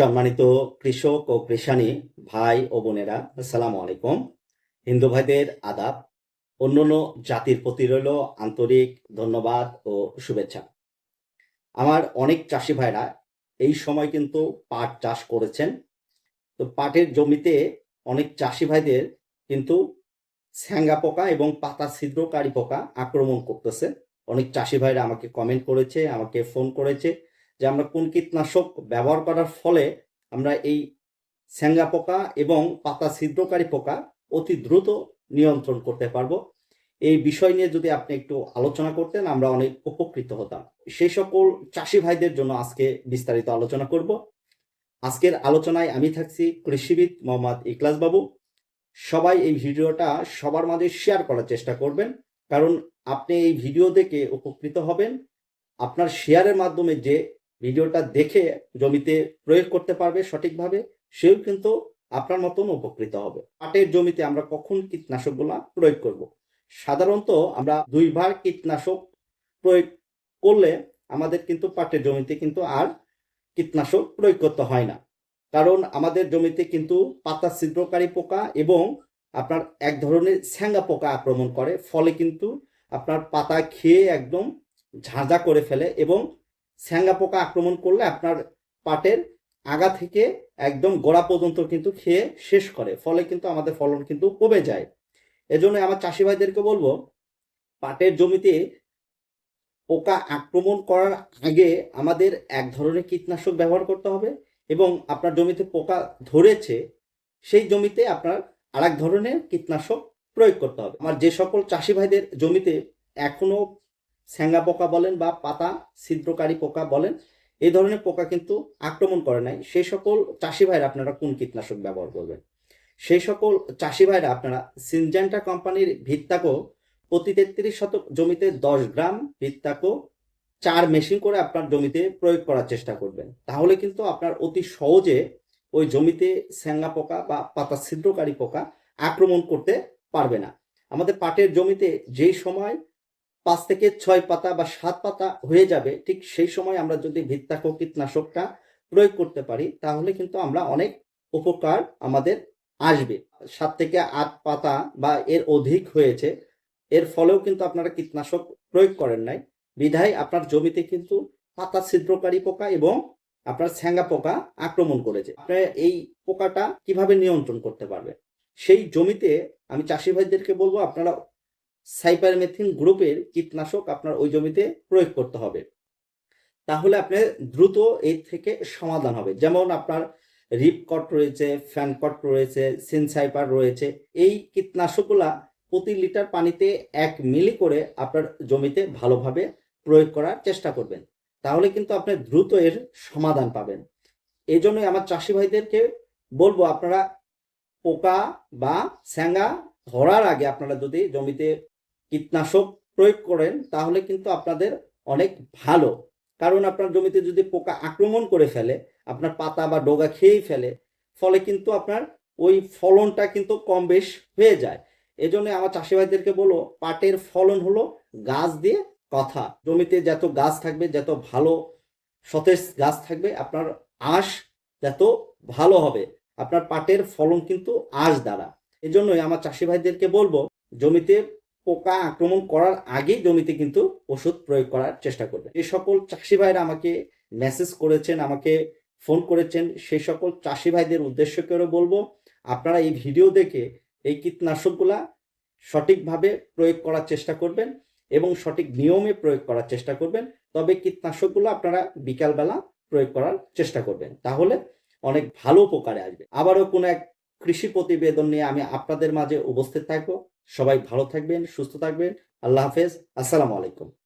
সম্মানিত কৃষক ও কৃষানি ভাই ও বোনেরা, আসসালামু আলাইকুম। হিন্দু ভাইদের আদাব, অন্যান্য জাতির প্রতি রইল আন্তরিক ধন্যবাদ ও শুভেচ্ছা। আমার অনেক চাষি ভাইরা এই সময় কিন্তু পাট চাষ করেছেন। তো পাটের জমিতে অনেক চাষি ভাইদের কিন্তু স্যাঙ্গা পোকা এবং পাতা ছিদ্রকারী পোকা আক্রমণ করতেছে। অনেক চাষি ভাইরা আমাকে কমেন্ট করেছে, আমাকে ফোন করেছে। যে আমরা কোন কীটনাশক ব্যবহার করার ফলে আমরা এই স্যাঙ্গা পোকা এবং পাতা ছিদ্রকারী পোকা অতি দ্রুত নিয়ন্ত্রণ করতে পারব। এই বিষয় নিয়ে যদি আপনি একটু আলোচনা করতেন, আমরা অনেক উপকৃত হতাম। সেই সকল চাষি ভাইদের জন্য আজকে বিস্তারিত আলোচনা করব। আজকের আলোচনায় আমি থাকছি কৃষিবিদ মোহাম্মদ ইকলাস বাবু। সবাই এই ভিডিওটা সবার মাঝে শেয়ার করার চেষ্টা করবেন, কারণ আপনি এই ভিডিও দেখে উপকৃত হবেন। আপনার শেয়ারের মাধ্যমে যে ভিডিওটা দেখে জমিতে প্রয়োগ করতে পারবে সঠিকভাবে, সেও কিন্তু আপনার মতন উপকৃত হবে পাটের জমিতে আমরা কখন কীটনাশকগুলা প্রয়োগ করব। সাধারণত আমরা দুইবার কীটনাশক প্রয়োগ করলে আমাদের কিন্তু পাটের জমিতে কিন্তু আর কীটনাশক প্রয়োগ করতে হয় না কারণ আমাদের জমিতে কিন্তু পাতা ছিদ্রকারী পোকা এবং আপনার এক ধরনের স্যাঙ্গা পোকা আক্রমণ করে, ফলে কিন্তু আপনার পাতা খেয়ে একদম ঝাঁঝা করে ফেলে এবং স্যাঙ্গা পোকা আক্রমণ করলে আপনার পাটের আগা থেকে একদম গোড়া পর্যন্ত কিন্তু খেয়ে শেষ করে, ফলে কিন্তু আমাদের ফলন কিন্তু কমে যায়। এজন্য আমার চাষি ভাইদেরকে বলব, পাটের জমিতে পোকা আক্রমণ করার আগে আমাদের এক ধরনের কীটনাশক ব্যবহার করতে হবে এবং আপনার জমিতে পোকা ধরেছে, সেই জমিতে আপনার আর এক ধরনের কীটনাশক প্রয়োগ করতে হবে। আমার যে সকল চাষি ভাইদের জমিতে এখনও স্যাঙ্গা পোকা বলেন বা পাতা, ছিদ্রকারী পোকা বলেন এই ধরনের পোকা কিন্তু আক্রমণ করে নাই। সেই সকল চাষি ভাইরা আপনারা কোন কীটনাশক ব্যবহার করবেন? সেই সকল চাষি ভাইরা আপনারা সিনজেন্টা কোম্পানির ভিত্তাকো প্রতি তেত্রিশ শতক জমিতে দশ গ্রাম ভিত্তাকো চার মেশিন করে আপনার জমিতে প্রয়োগ করার চেষ্টা করবেন। তাহলে কিন্তু আপনার অতি সহজে ওই জমিতে স্যাঙ্গা পোকা বা পাতা ছিদ্রকারী পোকা আক্রমণ করতে পারবে না। আমাদের পাটের জমিতে যেই সময় পাঁচ থেকে ছয় পাতা বা সাত পাতা হয়ে যাবে, ঠিক সেই সময় আমরা যদি ভিত্তাক কীটনাশকটা প্রয়োগ করতে পারি, তাহলে কিন্তু আমরা অনেক উপকার আমাদের আসবে। সাত থেকে আট পাতা বা এর অধিক হয়েছে, এর ফলেও কিন্তু আপনারা কীটনাশক প্রয়োগ করেন নাই। বিধায় আপনার জমিতে কিন্তু পাতা ছিদ্রকারী পোকা এবং আপনার ছ্যাঙ্গা পোকা আক্রমণ করেছে। আপনার এই পোকাটা কীভাবে নিয়ন্ত্রণ করতে পারবে সেই জমিতে আমি চাষি ভাইদেরকে বলব, আপনারা সাইপারমেথিন গ্রুপের কীটনাশক আপনার ওই জমিতে প্রয়োগ করতে হবে। তাহলে আপনার দ্রুত এর থেকে সমাধান হবে। যেমন আপনার রিপকট রয়েছে ফ্যানকট রয়েছে সিনসাইপার রয়েছে, এই কীটনাশকগুলা প্রতি লিটার পানিতে এক মিলি করে আপনার জমিতে ভালোভাবে প্রয়োগ করার চেষ্টা করবেন। তাহলে কিন্তু আপনি দ্রুত এর সমাধান পাবেন। এই জন্যই আমার চাষি ভাইদেরকে বলব, আপনারা পোকা বা স্যাঙ্গা ধরার আগে আপনারা যদি জমিতে কীটনাশক প্রয়োগ করেন, তাহলে কিন্তু আপনাদের অনেক ভালো। কারণ আপনার জমিতে যদি পোকা আক্রমণ করে ফেলে, আপনার পাতা বা ডোগা খেয়েই ফেলে, ফলে কিন্তু আপনার ওই ফলনটা কিন্তু কম বেশ হয়ে যায়। এজন্য আমার চাষি ভাইদেরকে বলো পাটের ফলন হলো গাছ দিয়ে কথা। জমিতে যত গাছ থাকবে, যত ভালো সতেজ গাছ থাকবে, আপনার আঁশ যত ভালো হবে। আপনার পাটের ফলন কিন্তু আঁশ দ্বারা। এজন্যই আমার চাষি ভাইদেরকে বলব, জমিতে পোকা আক্রমণ করার আগেই জমিতে কিন্তু ওষুধ প্রয়োগ করার চেষ্টা করবে। এই সকল চাষি ভাইরা আমাকে মেসেজ করেছেন, আমাকে ফোন করেছেন সেই সকল চাষি ভাইদের উদ্দেশ্য করে বলব, আপনারা এই ভিডিও দেখে এই কীটনাশকগুলা সঠিকভাবে প্রয়োগ করার চেষ্টা করবেন এবং সঠিক নিয়মে প্রয়োগ করার চেষ্টা করবেন। তবে কীটনাশকগুলো আপনারা বিকালবেলা প্রয়োগ করার চেষ্টা করবেন, তাহলে অনেক ভালো উপকারে আসবে। আবারও কোনো এক কৃষি প্রতিবেদন নিয়ে আমি আপনাদের মাঝে উপস্থিত থাকব। সবাই ভালো থাকবেন, সুস্থ থাকবেন। আল্লাহ হাফেজ। আসসালামু আলাইকুম।